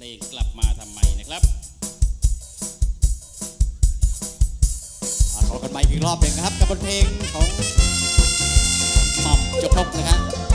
เพลงกลับมาทำไมนะครับขอกันใหม่อีกรอบหนึ่งนะครับกับบทเพลงของหม่อมจบพบนะครับ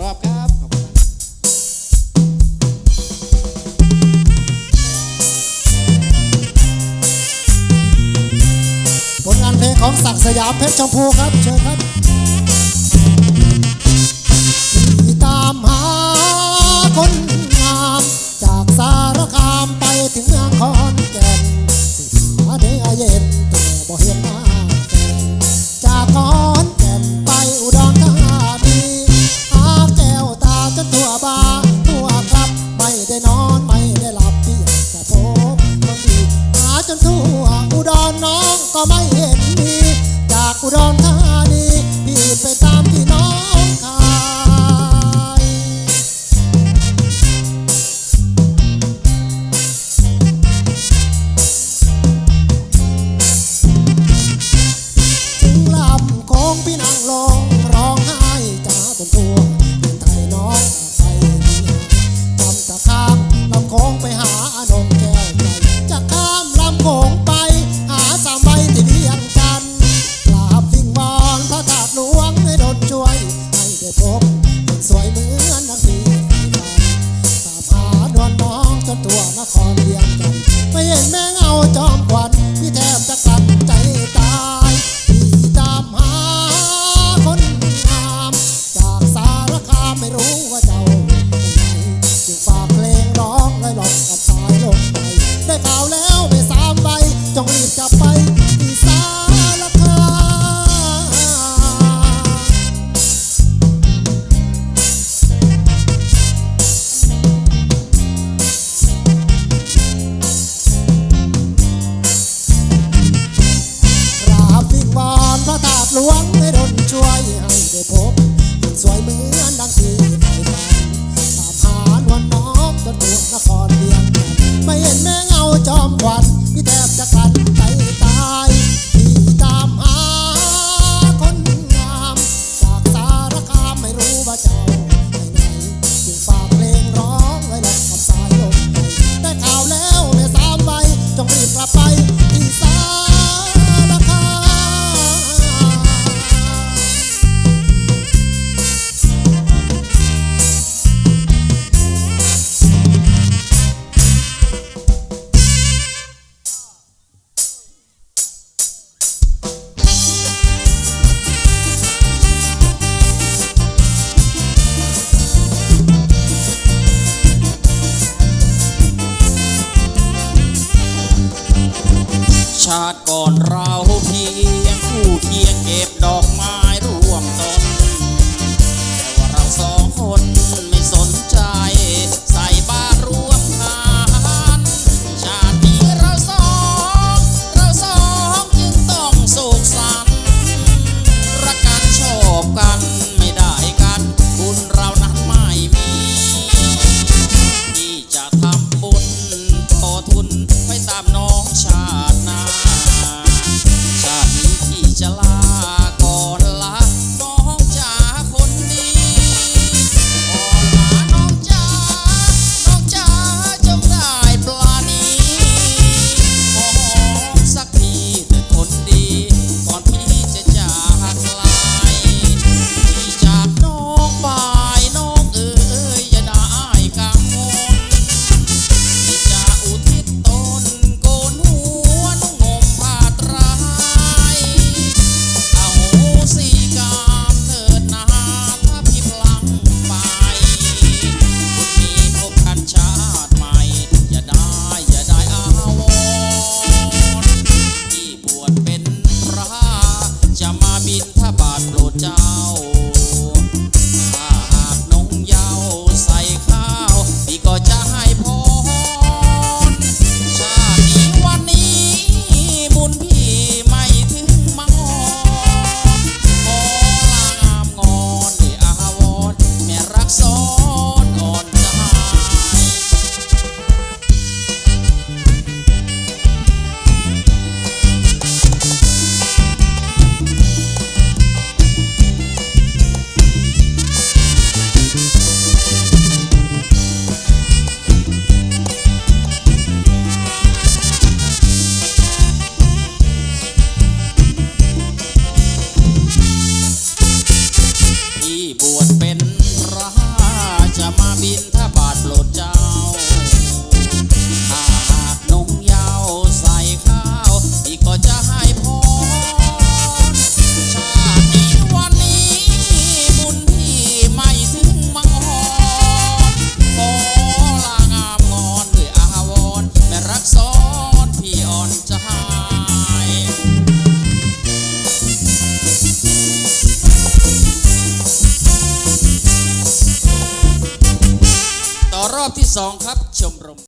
รอบครับขอคุผลงานเพลงของศักดิ์สยามเพชรชมพูครับ เชิญครับ Oh. าติก่อน Bintaba. Nabil 2 ครับชมรม